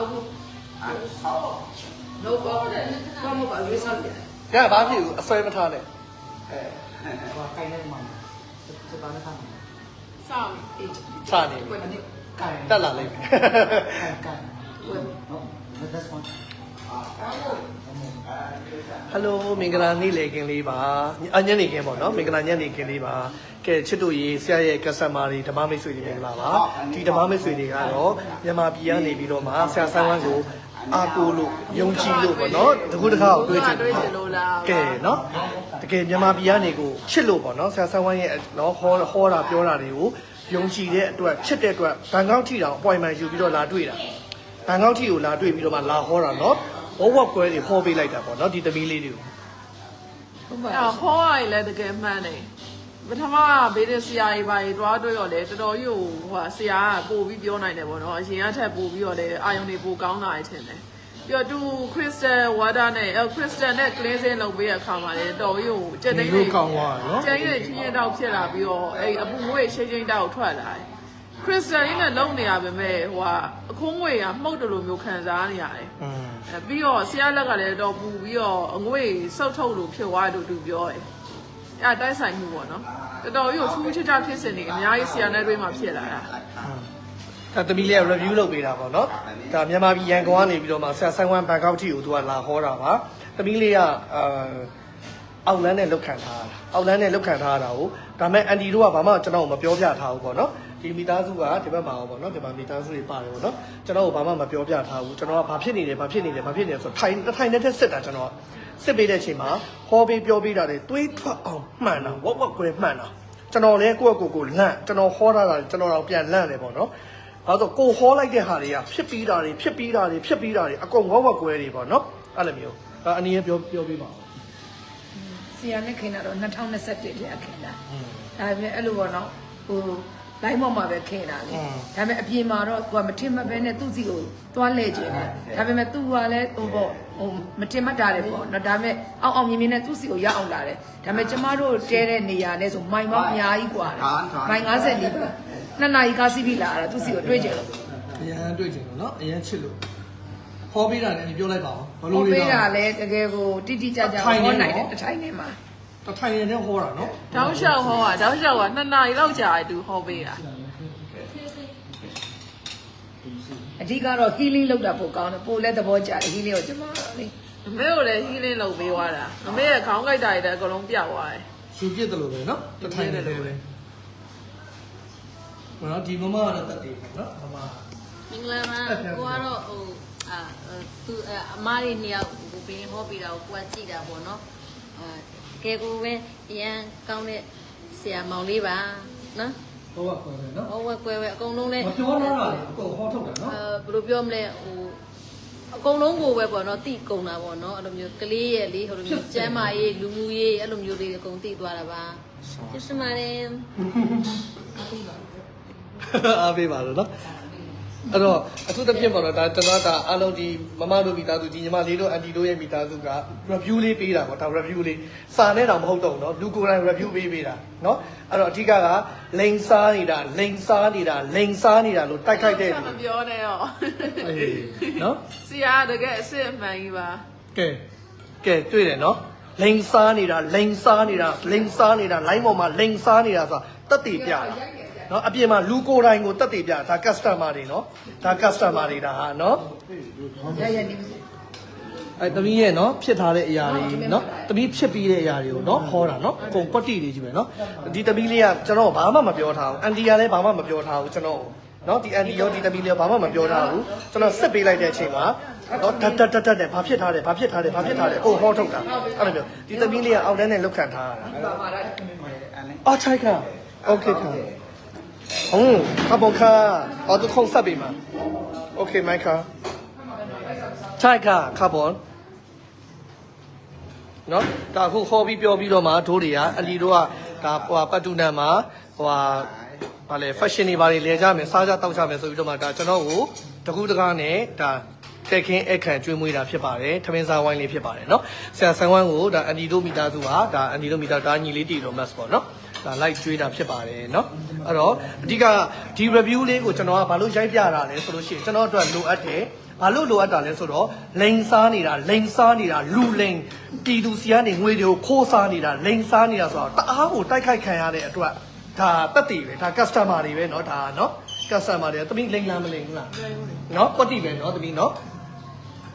ဟုတ်ဘူးလောကောတဲ့ဘာမှမပါရွေးစားတယ်။ဒါဘာဖြစ်ဘူးအစွဲမထားနဲ့ဟိုကိုင်နေမှာစပါနဲ့ခါမှာစောင့်အေး။စနေပြီအဲ့ဒီကိုင်တက်လာလိမ့်မယ်ကိုင်ကိုင်ဟုတ် that's one ။ Hello မင်္ဂလာနေ့လေခင်လေးပါ။အညနေခင်းပေါ့နော်။မင်္ဂလာညနေခင်းလေးပါ။ကဲချစ်တို့ရေဆရာရဲ့ customer တွေဓမ္မမိတ်ဆွေတွေမင်္ဂလာပါ။ဒီဓမ္မမိတ်ဆွေတွေကတော့မြန်မာပြည်ကနေပြီးတော့မှဆရာဆန်းဝမ်းကိုအာကိုလို့ယုံကြည်လို့ပေါ့နော်။တကူတခါကိုတွေးချင်တွေးချင်လို့လားကဲနော်တကယ်မြန်မာပြည်ကနေကိုချစ်လို့ပေါ့နော်ဆရာဆန်းဝမ်းရဲ့နော်ဟောဟောတာပြောတာတွေကိုယုံကြည်တဲ့အတွက်ချစ်တဲ့အတွက်ဘန်ကောက်ထိတောင် appointment ယူပြီးတော့လာတွေ့တာဘန်ကောက်ထိကိုလာတွေ့ပြီးတော့မှလာဟောတာနော် ဘောဝက်ကွဲတွေဟောပေးလိုက်တာပေါ့နော်ဒီသမီးလေးတွေကိုဟုတ်ပါဟောရည်လည်းတကယ်မှန်တယ်ပထမဘေးတဲ့ဆရာကြီးပါကြီးတွားတွေ့တော့လေတော်တော်ကြီးဟိုဟာဆရာကပို့ပြီးပြောနိုင်တယ်ပေါ့နော်အရင်ကထက်ပို့ပြီးတော့လေအာယုန်တွေပိုကောင်းလာတယ်ထင်တယ်ပြီးတော့သူခရစ်စတယ်ဝါဒနဲ့အဲခရစ်စတယ်နဲ့ cleansing လုပ်ပေးတဲ့အခါမှာလေတော်ကြီးဟိုကြက်တိတ်ဒီလိုကောင်းသွားတယ်နော်ကျန်ရည်ချင်းချင်းတောက်ဖြစ်လာပြီးတော့အဲ့အပူငွေရှိချင်းတောက်ထွက်လာတယ် ခရစ်စတယ်ကြီးနဲ့လုံနေရပါမယ်ဟိုဟာအခိုးငွေကမှုတ်တယ်လို့မျိုးခံစားနေရတယ်อืมအဲပြီးတော့ဆရာလက်ကလည်းတော့ပူပြီးတော့အငွေစုပ်ထုတ်လို့ဖြစ်သွားတယ်လို့သူပြောတယ်အဲတိုက်ဆိုင်မှုပေါ့နော်တော်တော်ကြီးကိုထူးထူးခြားခြားဖြစ်စဉ်တွေအများကြီးဆရာနဲ့တွေ့မှဖြစ်လာတာဒါသမီးလေးက review လုပ်ပေးတာပေါ့နော်ဒါမြန်မာပြည်ရန်ကုန်ကနေပြီးတော့မှဆရာဆိုင်ဝမ်ဘန်ကောက်ထိကိုသူကလာဟောတာပါသမီးလေးကအာ အောက်လန်းနဲ့လောက်ခံထားတာအောက်လန်းနဲ့လောက်ခံထားတာကိုဒါမဲ့အန်တီတို့ကဘာမှကျွန်တော်ကိုမပြောပြထားဘူးပေါ့နော်ဒီမိသားစုကဒီဘက်မှာပေါ့နော်ဒီမှာမိသားစုတွေပါတယ်ပေါ့နော်ကျွန်တော်ကိုဘာမှမပြောပြထားဘူးကျွန်တော်ကဘာဖြစ်နေလဲဘာဖြစ်နေလဲဘာဖြစ်နေလဲဆိုထိုင်ထိုင်နေတဲ့စစ်တာကျွန်တော်စစ်ပေးတဲ့အချိန်မှာဟောပေးပြောပေးတာတွေတွေးထွက်အောင်မှန်တာဝက်ဝက်ကွဲမှန်တာကျွန်တော်လည်းကိုယ့်အကိုယ်ကိုလန့်ကျွန်တော်ဟောထားတာကျွန်တော်တော့ပြန်လန့်တယ်ပေါ့နော်အဲတော့ကိုဟောလိုက်တဲ့ဟာတွေကဖြစ်ပြီးတာတွေဖြစ်ပြီးတာတွေဖြစ်ပြီးတာတွေအကုန်ဝက်ဝက်ကွဲတွေပေါ့နော်အဲ့လိုမျိုးအဲအနည်းပြောပြောပြပါဦး ဆရာနဲ့ခင်တာတော့2021တည်းကခင်တာဒါပေမဲ့အဲ့လိုပေါ့နော်ဟိုလိုင်းမောက်မှာပဲခင်တာလေဒါပေမဲ့အပြင်မှာတော့ကိုကမထင်မှတ်ပဲနဲ့သူ့စီကိုသွားလဲကျင်တယ်ဒါပေမဲ့သူကလည်းဟိုပေါ့ဟိုမထင်မှတ်တာတယ်ပေါ့နော်ဒါပေမဲ့အောက်အောင်မြင်မြင်နဲ့သူ့စီကိုရောက်အောင်လာတယ်ဒါပေမဲ့ကျမတို့တဲတဲ့နေရာနဲ့ဆိုမိုင်ပေါင်းအများကြီးกว่าတယ်မိုင်90နီးပါးနှစ်နာရီကားစီးပြီးလာတာသူ့စီကိုတွေ့ကြလို့ အရန်တွေ့ချင်လို့နော်အရန်ချစ်လို့ ဟောပေးတာလည်းပြောလိုက်ပါဦးဘဟောလို့လဲပေးတာလည်းတကယ်ကိုတိတိကျကျဟောနိုင်တယ်တစ်ထိုင်ထဲမှာတထိုင်ရတဲ့ဟောတာနော်တောင်းလျှောက်ဟောတာတောင်းလျှောက်ကနှစ်နာရီလောက်ကြာတယ်သူဟောပေးတာအဓိကတော့ healing လုပ်တာပိုကောင်းတယ်ပိုလည်းသဘောကျတယ် healing ကိုကျမလေအမေကိုလည်း healing လုပ်ပေးသွားတာအမေရဲ့ခေါင်းကိုက်တာတွေလည်းအကုန်လုံးပြောက်သွားတယ်ရှူပြစ်တယ်လို့ပဲနော်တထိုင်နေတယ်ပဲဟောနော်ဒီမမကတော့တက်တယ်ပေါ့နော်မမမင်္ဂလာပါကိုကတော့ဟို အာသူအမားတွေနှစ်ယောက်ကိုဘင်းဟောပြီးတာကိုကိုကကြည့်တာပေါ့နော်အာကဲကိုပဲအရန်ကောင်းတဲ့ဆရာမောင်လေးပါနော်ဟောပါခေါ်တယ်နော်ဟောဝက်ကွဲပဲအကုန်လုံးလဲမပြောတော့တာလေအကုန်ဟောထုတ်တာနော်အာဘယ်လိုပြောမလဲဟိုအကုန်လုံးကိုပဲပေါ့နော်တိကုန်တာပေါ့နော်အဲ့လိုမျိုးကလေးရဲ့လေးဟိုလိုမျိုးကျမ်းမာရေးလူမှုရေးအဲ့လိုမျိုးလေးအကုန်တိသွားတာပါကျေးဇူးပါတယ်အားပေးပါလို့နော် အဲ့တော့အထူးသဖြင့်ပေါ့နော်ဒါကျွန်တော်ဒါအားလုံးဒီမမတို့မိသားစုဒီညီမလေးတို့အန်တီတို့ရဲ့မိသားစုက review လေးပေးတာပေါ့ဒါ review လေးစာနဲ့တော့မဟုတ်တော့ဘူးနော်လူကိုယ်တိုင် review ပေးပေးတာနော်အဲ့တော့အဓိကကလိန်စားနေတာလိန်စားနေတာလိန်စားနေတာလို့တိုက်ခိုက်တဲ့မပြောနဲ့ရောအေးနော်ဆရာကတကယ်အစ်စ်အမှန်ကြီးပါကဲကဲတွေ့တယ်နော် လိန်စားနေတာလိန်စားနေတာလိန်စားနေတာ line ပေါ်မှာလိန်စားနေတာဆိုတာတက်တည်ပြတာနော်အပြင်မှာလူကိုယ်တိုင်ကိုတက်တည်ပြတာဒါ customer တွေနော်ဒါ customer တွေဒါဟာနော်ရရနေပြီ အဲတမီးရဲ့နော်ဖြစ်ထားတဲ့အရာတွေနော်တမီးဖြစ်ပြီးတဲ့အရာတွေကိုနော်ဟောတာနော်အကုန်ကွက်တီတွေကြီးပဲနော်ဒီတမီးလေးကကျွန်တော်ဘာမှမပြောထားဘူးအန်တီကလည်းဘာမှမပြောထားဘူးကျွန်တော်နော်ဒီအန်တီရောဒီတမီးလေးရောဘာမှမပြောထားဘူးကျွန်တော်စစ်ပေးလိုက်တဲ့အချိန်မှာနော်တတ်တတ်တတ်တတ်တယ်ဘာဖြစ်ထားတယ်ဘာဖြစ်ထားတယ်ဘာဖြစ်ထားတယ်အိုဟောထုတ်တာအဲ့လိုမျိုးဒီတမီးလေးကအောက်တန်းနဲ့လုတ်ခံထားရတာအော်ချိုက်ခါโอเคခါဟုတ်ခါပေါ်ခါအော်သူခုံဆက်ပေးမှာโอเคမိုက်ခါချိုက်ခါခါပေါ် နော်ဒါအခုခေါ်ပြီးပြောပြီးတော့မှဒိုးတွေကအလီတို့ကဒါဟိုပတ်တူနံမှာဟိုဟာဗာလေ fashion တွေဗာတွေလဲကြမယ်စားကြတောက်ကြမယ်ဆိုပြီးတော့မှဒါကျွန်တော်ကိုတကူတကားနဲ့ဒါတက်ခင်းအခန့်ကျွေးမွေးတာဖြစ်ပါတယ်ထမင်းစားဝိုင်းလေးဖြစ်ပါတယ်နော်ဆရာဆန်ဝိုင်းကိုဒါအန်ဒီတို့မိသားစုဟာဒါအန်ဒီတို့မိသားဒါညီလေးတီတော်မတ်ပေါ့နော်ဒါ like ကျွေးတာဖြစ်ပါတယ်เนาะအဲ့တော့အဓိကဒီ review လေးကိုကျွန်တော်ကဘာလို့ရိုက်ပြတာလဲဆိုလို့ရှိရင်ကျွန်တော်အတွက်လိုအပ်တယ် ဘာလို့လိုအပ်တာလဲဆိုတော့လိန်စားနေတာလိန်စားနေတာလူလိန်ပြည်သူစီကနေငွေတွေကိုခိုးစားနေတာလိန်စားနေတာဆိုတော့တအားကိုတိုက်ခိုက်ခံရတဲ့အတွက်ဒါတက်တည်ပဲဒါ customer တွေပဲเนาะဒါเนาะ customer တွေတမိလိန်လားမလိန်ဘူးလားเนาะကွက်တိပဲเนาะတမိเนาะ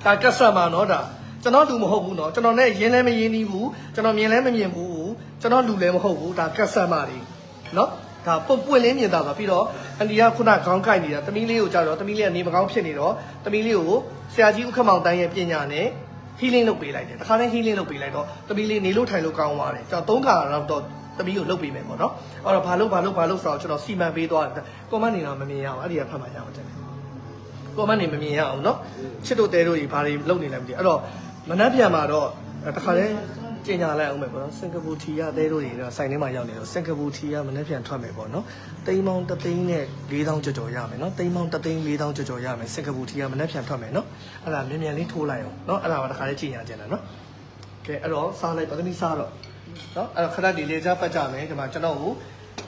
ဒါ customer เนาะဒါကျွန်တော်လူမဟုတ်ဘူးเนาะကျွန်တော်နဲ့ရင်းလည်းမရင်းနှီးဘူးကျွန်တော်မြင်လည်းမမြင်ဘူးကျွန်တော်လူလည်းမဟုတ်ဘူးဒါ customer တွေเนาะ ဒါပွပွင့်လင်းမြင်တာပါပြီးတော့အန်ဒီကခုနခေါင်းကိုက်နေတာတမီးလေးကိုကြတော့တမီးလေးကနေမကောင်းဖြစ်နေတော့တမီးလေးကိုဆရာကြီးဥက္ကမောင်တန်းရဲ့ပညာနဲ့ healing လုပ်ပေးလိုက်တယ်တခါတည်း healing လုပ်ပေးလိုက်တော့တမီးလေးနေလို့ထိုင်လို့ကောင်းသွားတယ်ကျွန်တော်သုံးခါတော့တော့တမီးကိုလုပ်ပေးမယ်ပေါ့နော်အဲ့တော့ဘာလို့ဘာလို့ဘာလို့ဆိုတော့ကျွန်တော်စီမံပေးသွားတယ်ကွန်မန့်နေတော့မမြင်ရအောင်အဲ့ဒီကဖတ်မှရအောင်တယ်ကွန်မန့်နေမမြင်ရအောင်နော်ချစ်တို့တဲတို့ကြီးဘာတွေလုပ်နေလဲမသိဘူးအဲ့တော့မနှက်ပြန်มาတော့တခါတည်း ကျင်ညာလိုက်အောင်မယ်ပေါ့နော်စင်ကာပူထီရတဲတို့တွေတော့ဆိုင်ထဲမှာရောက်နေတော့စင်ကာပူထီရမနှက်ပြန်ထွက်မယ်ပေါ့နော်တိမ်မောင်းတသိန်းနဲ့4000ကျော်ကျော်ရမယ်နော်တိမ်မောင်းတသိန်း4000ကျော်ကျော်ရမယ်စင်ကာပူထီရမနှက်ပြန်ထွက်မယ်နော်အဲ့ဒါမြန်မြန်လေးထိုးလိုက်အောင်နော်အဲ့ဒါကတခါတည်းကျင်ညာကျင်တာနော်ကဲအဲ့တော့စားလိုက်ပါသမီးစားတော့နော်အဲ့တော့ခဏဒီလေကြားပတ်ကြမယ်ဒီမှာကျွန်တော်ကို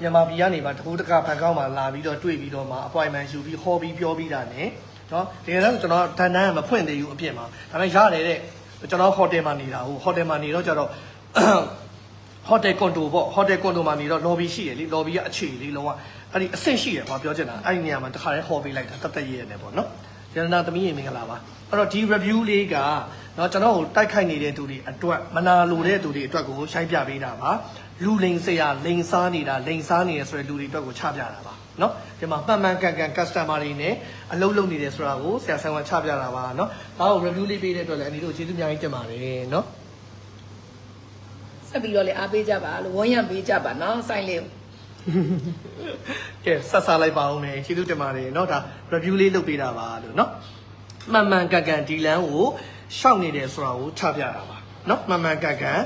မြန်မာပြည်ကနေပါတကူတကဘန်ကောက်မှာလာပြီးတော့တွေ့ပြီးတော့မှ appointment ယူပြီးဟောပြီးပြောပြီးတာ ਨੇ နော်တကယ်တော့ကျွန်တော်ဒန်ဒန်ကမဖွင့်သေးဘူးအပြစ်မှာဒါပေမဲ့ရတယ်တဲ့ ကျွန်တော်ဟိုတယ်မှာနေတာဟိုဟိုတယ်မှာနေတော့ကျတော့ဟိုတယ်ကွန်တိုပေါ့ဟိုတယ်ကွန်တိုမှာနေတော့ lobby ရှိရလေ lobby ကအခြေလေးလုံးဝအဲ့ဒီအဆင့်ရှိရပါပြောချင်တာအဲ့ဒီနေရာမှာတခါတည်းဟောပေးလိုက်တာတတ်တတ်ရရတယ်ပေါ့နော်ရတနာသမီးရေမင်္ဂလာပါအဲ့တော့ဒီ review လေးကနော်ကျွန်တော်ကိုတိုက်ခိုက်နေတဲ့သူတွေအတွက်မနာလိုတဲ့သူတွေအတွက်ကိုရှိုင်းပြပေးတာပါလူလိန်စရာလိန်စားနေတာလိန်စားနေရဆိုတဲ့လူတွေအတွက်ကိုချပြတာပါ နော်ဒီမှာမှန်မှန်ကန်ကန် customer တွေနဲ့အလုပ်လုပ်နေတယ်ဆိုတာကိုဆရာဆန်းကချပြတာပါနော်ဒါကို review လေးပေးတဲ့အတွက်လည်းအနီတို့ကျေးဇူးအများကြီးတင်ပါတယ်နော် ဆက်ပြီးတော့လေအားပေးကြပါလို့ဝန်းရံပေးကြပါနော်ဆိုင်လေးကို ကဲဆက်စားလိုက်ပါဦးမယ်ကျေးဇူးတင်ပါတယ်เนาะဒါ review လေးလုပ်ပေးတာပါလို့เนาะမှန်မှန်ကန်ကန်ဒီလန်းကိုရှောက်နေတယ်ဆိုတာကိုချပြတာပါเนาะမှန်မှန်ကန်ကန်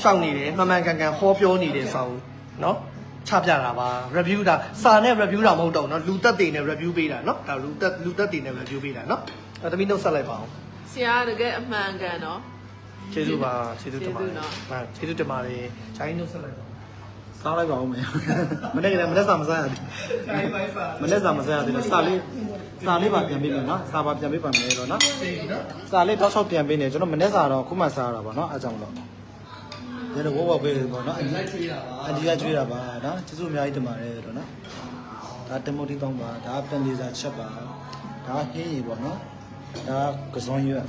ရှောက်နေတယ်မှန်မှန်ကန်ကန်ဟောပြောနေတယ်ဆိုတာကိုเนาะ ချပြတာပါ review ဒါစာနဲ့ review တာမဟုတ်တော့เนาะလူသက်တွေနဲ့ review ပေးတာเนาะဒါလူသက်လူသက်တွေနဲ့ review ပေးတာเนาะအဲသမီးနှုတ်ဆက်လိုက်ပါအောင် ဆရာကတကယ်အမှန်ကန်နော် ကျေးဇူးပါကျေးဇူးတင်ပါတ ကျေးဇူးနော် ယ်ဟာကျေးဇူးတင်ပါတယ်ဂျိုင်းနှုတ်ဆက်လိုက်ပါဦး စားလိုက်ပါဦးမယ်မနေ့ကလည်းမနေ့စာမစားရဘူး ဂျိုင်းလိုက်ပါ မနေ့စာမစားရသေးလို့စာလေးစာလေးပါပြန်ပေးမယ်နော်စာပါပြန်ပေးပါမယ်တော့နော် ဒီเนาะ စာလေးတောက်ချောက်ပြန်ပေးနေကျွန်တော်မနေ့စာတော့ခုမှစားရတာပါနော်အားကြောင့်တော့ ညနေဝေါဝပေးတယ်ပေါ့နော်အန်လိုက်ဒီထွေးတာပါအန်ဒီကကျွေးတာပါနော်ကျေးဇူးအများကြီးတင်ပါတယ်တော့နော်ဒါတမိုတီတောင်းပါဒါပန်လေးစာချက်ပါဒါဟင်းရီပေါ့နော်ဒါကစုံရွက်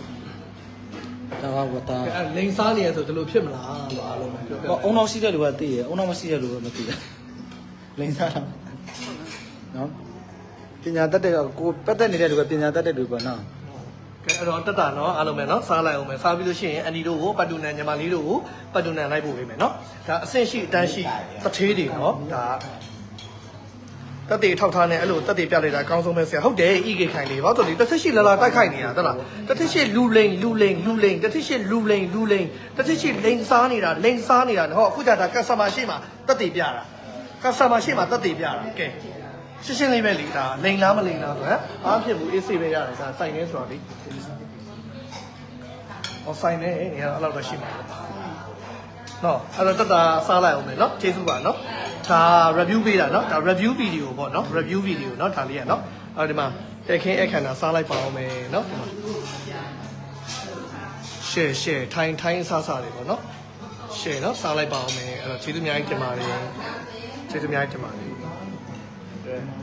ဒါကဝတာအဲလိန်စားနေရဆိုဒီလိုဖြစ်မလားလို့အားလုံးပဲပြောပြဟောအုံနောက်ရှိတဲ့လူကသိရအုံနောက်မရှိတဲ့လူကမသိဘူးလိန်စားတာနော်ပညာတတ်တဲ့ကိုပတ်သက်နေတဲ့လူကပညာတတ်တဲ့လူပေါ့နော် ကဲအဲ့တော့တက်တာနော်အားလုံးပဲနော်စားလိုက်အောင်မယ်စားပြီးလို့ရှိရင်အန်ဒီတို့ကိုပတ်တူနန်ညီမလေးတို့ကိုပတ်တူနန်လိုက်ဖို့ပေးမယ်နော်ဒါအဆင့်ရှိအတန်းရှိတထေးတွေနော်ဒါတက်တေထောက်ထားနေအဲ့လိုတက်တေပြလိုက်တာအကောင်းဆုံးပဲဆရာဟုတ်တယ်ဤကေခိုင်လေးဘာလို့လဲတစ်သက်ရှိလာလာတိုက်ခိုက်နေတာဟုတ်လားတစ်သက်ရှိလူလိန်လူလိန်လူလိန်တစ်သက်ရှိလူလိန်လူလိန်တစ်သက်ရှိလိန်စားနေတာလိန်စားနေတာဟောအခုကြတာကတ်စတမာရှိမှတက်တေပြတာကတ်စတမာရှိမှတက်တေပြတာကဲ ရှင်းရှင်းလေးပဲလေဒါလိန်လားမလိန်လားဆိုဟမ်အားဖြစ်ဘူးအေးဆေးပဲရတယ်ဒါစိုက်နေဆိုတော့လေဟောဆိုင်နေနေရာအဲ့လောက်တော့ရှိမှာနော်အဲ့တော့တက်တာစားလိုက်အောင်မယ်နော်ကျေးဇူးပါနော်ဒါ review ပေးတာနော်ဒါ review video ပေါ့နော် review video နော်ဒါလေးကနော်အဲ့ဒီမှာတက်ခင်းအခမ်းတာစားလိုက်ပါအောင်မယ်နော်ဒီမှာ share share ထိုင်ထိုင်စားစားလေးပေါ့နော် share နော်စားလိုက်ပါအောင်မယ်အဲ့တော့ကျေးဇူးအများကြီးတင်ပါတယ်ကျေးဇူးအများကြီးတင်ပါတယ် Yeah.